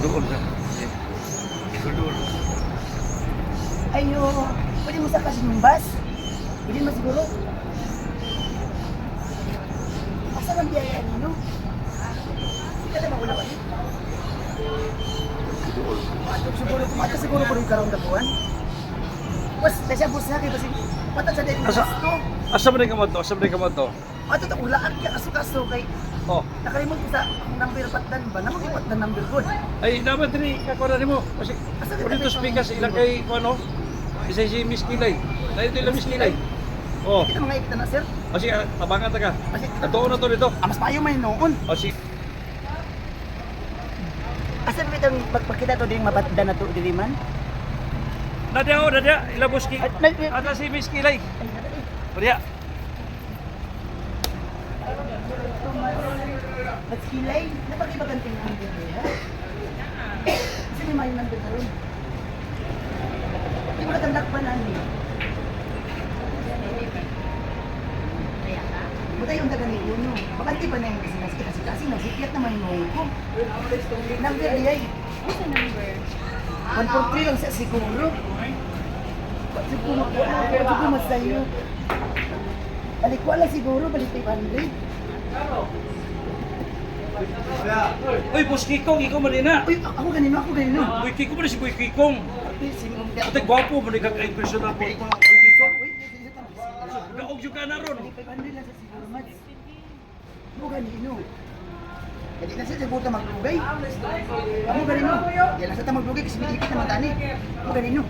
Doon na. Doon. Ayo, pwede mo sa kasi ng bus? Pwede mo siguro? Asa lang biyaya? Hindi ka na mauna ba? Matok siguro, matok siguro po rin karong dapuan. Bas, nasya bus na kayo kasi matok sa din Asa? Asa man ka mo to? Asa man ka mo to? Matok ta ulaan kaya aso-aso kay Oh, nakalimot ko sa number patdan ba? Namang ipat na number good. ay dapat diri ka ko mo. Kasi Asa ko dito speaker sa ilang kay ko ano? Isa si Miss Kilay. Dahil ito ilang Miss Kilay. Oh, Kita mga ikita na sir. o sige, tabangan ta ka. Kasi Totoo na to dito. ah, mas maayo may noon. O sige. Asa ba itong pagkita to din mabatda na to dili man? Nadia o, nadia. Ilabos ki. Ata si Miss Kilay. Priya. At silay, napakibagan kayo ng niya. Kasi may may number na rin. Hindi mo natandak pa na niya. Buta yung daga ni Uno. Bakanti pa na yung kasi kasi kasi kasi nasikyat naman yung ko. Niya eh. What's the number? 143 lang siya siguro. Ba't siguro po? Ba't siguro mas sa'yo? Balik ko lang siguro, balik 500. Uy, Boss Kikong, ikaw man na. Uy, ako ganino, ako ganino. Boy Kikong man si Boy Kikong. Ate gwapo man ka impression ako. Boy Kikong. Gaog yung ka na ron. Ako ganino. Jadi na siya buta maglugay. Ako ganino. Yan lang sa ta maglugay kasi may ipit naman tani. Ako ganino.